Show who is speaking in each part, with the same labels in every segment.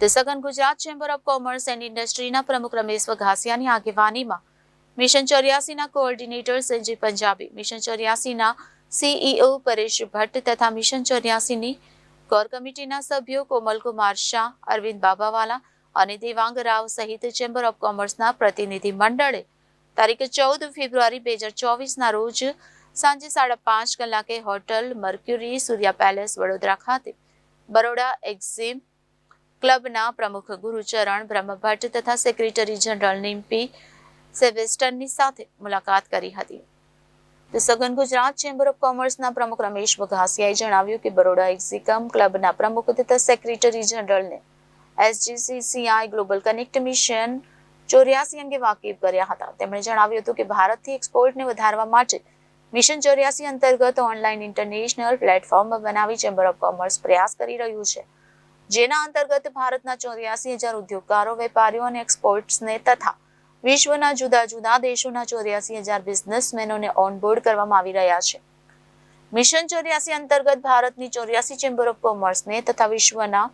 Speaker 1: તે સઘન Gujarat chamber of commerce and ઇન્ડસ્ટ્રીના પ્રમુખ રમેશ વઘાસિયાની આગેવાનીમાં મિશન ચોર્યાસીના કોઓર્ડિનેટર સંજીવ પંજાબી, મિશન ચોર્યાસીના સીઈઓ પરેશ ભટ્ટ તથા મિશન ચોર્યાસીની કોર કમિટીના સભ્યો કોમલકુમાર શાહ, અરવિંદ બાબાવાલા અને દેવાંગ રાવ સહિત ચેમ્બર ઓફ કોમર્સના પ્રતિનિધિ મંડળે તારીખ ચૌદ ફેબ્રુઆરી બે હજાર ચોવીસના રોજ સાંજે સાડા પાંચ કલાકે hotel Mercury Surya palace Vadodara ખાતે બરોડા એક્ઝિમ ક્લબના પ્રમુખ ગુરુચરણ બ્રહ્મભટ્ટ તથા સેક્રેટરી જનરલ નિમ્પી સેવેસ્ટનની સાથે મુલાકાત કરી હતી. તો સઘન ગુજરાત ચેમ્બર ઓફ કોમર્સના પ્રમુખ રમેશ વઘાસિયાએ જણાવ્યું કે બરોડા એક્ઝિકમ ક્લબના પ્રમુખ તથા સેક્રેટરી જનરલને એસજીસીસીઆઈ ગ્લોબલ કનેક્ટ મિશન ચોર્યાસી અંગે વાકેફ કર્યા હતા. તેમણે જણાવ્યું હતું કે ભારતથી એક્સપોર્ટને વધારવા માટે મિશન ચોર્યાસી અંતર્ગત ઓનલાઈન ઇન્ટરનેશનલ પ્લેટફોર્મ બનાવી ચેમ્બર ઓફ કોમર્સ પ્રયાસ કરી રહ્યું છે. જેના અંતર્ગત ભારતના ચોર્યાસી હજાર ઉદ્યોગકારો, વેપારીઓ અને એક્સપોર્ટ્સને તથા વિશ્વના જુદા જુદા દેશોના ચોર્યાસી હજાર બિઝનેસમેનોને ઓનબોર્ડ કરવામાં આવી રહ્યા છે. મિશન ચોર્યાસી અંતર્ગત ભારતની ચોર્યાસી ચેમ્બર ઓફ કોમર્સને તથા વિશ્વના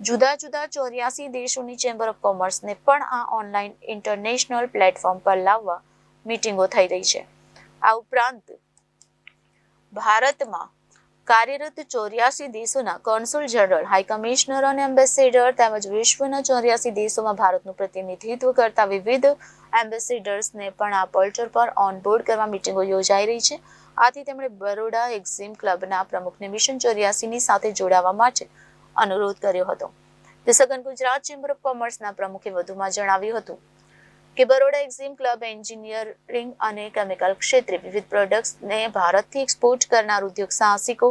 Speaker 1: જુદા જુદા ચોર્યાસી દેશોની ચેમ્બર ઓફ કોમર્સને પણ આ ઓનલાઈન ઇન્ટરનેશનલ પ્લેટફોર્મ પર લાવવા મીટિંગો થઈ રહી છે. આ ઉપરાંત ભારતમાં કાર્યરત ચોર્યાસી દેશોના કોન્સુલ જનરલ હાઈ કમિશનર અને એમ્બેસેડર તેમજ વિશ્વના ચોર્યાસી દેશોમાં ભારતનું પ્રતિનિધિત્વ કરતા વિવિધ એમ્બેસેડર્સને પણ આ પોર્ટલ પર ઓનબોર્ડ કરવા મિટિંગો યોજાઈ રહી છે. આથી તેમણે બરોડા એક્ઝિમ ક્લબના પ્રમુખને મિશન ચોર્યાસીની સાથે જોડાવા માટે અનુરોધ કર્યો હતો. તે સઘન ગુજરાત ચેમ્બર ઓફ કોમર્સના પ્રમુખે વધુમાં જણાવ્યું હતું. કે બરોડા એક્ઝિમ ક્લબ એન્જિનિયરિંગ અને કેમિકલ ક્ષેત્રે વિવિધ પ્રોડક્ટ્સને ભારતથી એક્સપોર્ટ કરનાર ઉદ્યોગ સાહસિકો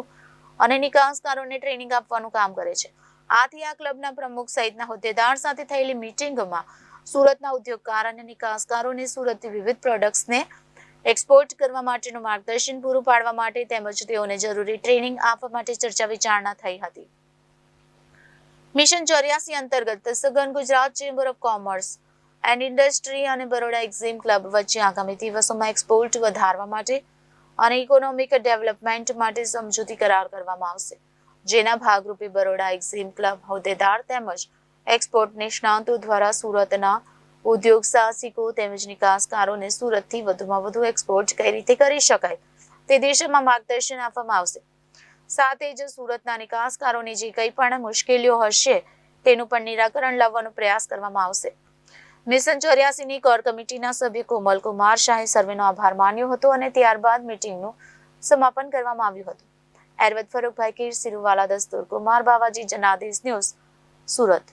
Speaker 1: અને નિકાસકારોને ટ્રેનિંગ આપવાનું કામ કરે છે. આથી આ ક્લબના પ્રમુખ સહિતના હોદ્દેદાર સાથે થયેલી મીટિંગમાં સુરતના ઉદ્યોગકાર અને નિકાસકારોને સુરતથી વિવિધ પ્રોડક્ટ્સને એક્સપોર્ટ કરવા માટેનું માર્ગદર્શન પૂરું પાડવા માટે તેમજ તેઓને જરૂરી ટ્રેનિંગ આપવા માટે ચર્ચા વિચારણા થઈ હતી. મિશન ચોર્યાસી અંતર્ગત સઘન Gujarat chamber of commerce and industry અને બરોડા એક્ઝિમ ક્લબ વચ્ચે આગામી દિવસોમાં એક્સપોર્ટ વધારવા માટે અને ઇકોનોમિક ડેવલપમેન્ટ માટે સમજૂતી કરાર કરવામાં આવશે. જેના ભાગરૂપે બરોડા એક્ઝિમ ક્લબ હોદ્દેદાર તેમજ એક્સપોર્ટ નિષ્ણાંતો દ્વારા સુરતના ઉદ્યોગ સાહસિકો તેમજ નિકાસકારોને સુરતથી વધુમાં વધુ એક્સપોર્ટ કઈ રીતે કરી શકાય તે દિશામાં માર્ગદર્શન આપવામાં આવશે. સાથે જ સુરતના નિકાસકારોની જે કંઈ પણ મુશ્કેલીઓ હશે તેનું પણ નિરાકરણ લાવવાનો પ્રયાસ કરવામાં આવશે. મિશન ચોર્યાસીની કોર કમિટીના સભ્ય કોમલ કુમાર શાહે સર્વેનો આભાર માન્યો હતો અને ત્યારબાદ મિટિંગનું સમાપન કરવામાં આવ્યું હતું. એરવદ ફરુખભાઈ કીર, સિરુવાલા દસ્તુર કુમાર, બાવાજી જનાદેશ ન્યૂઝ, સુરત.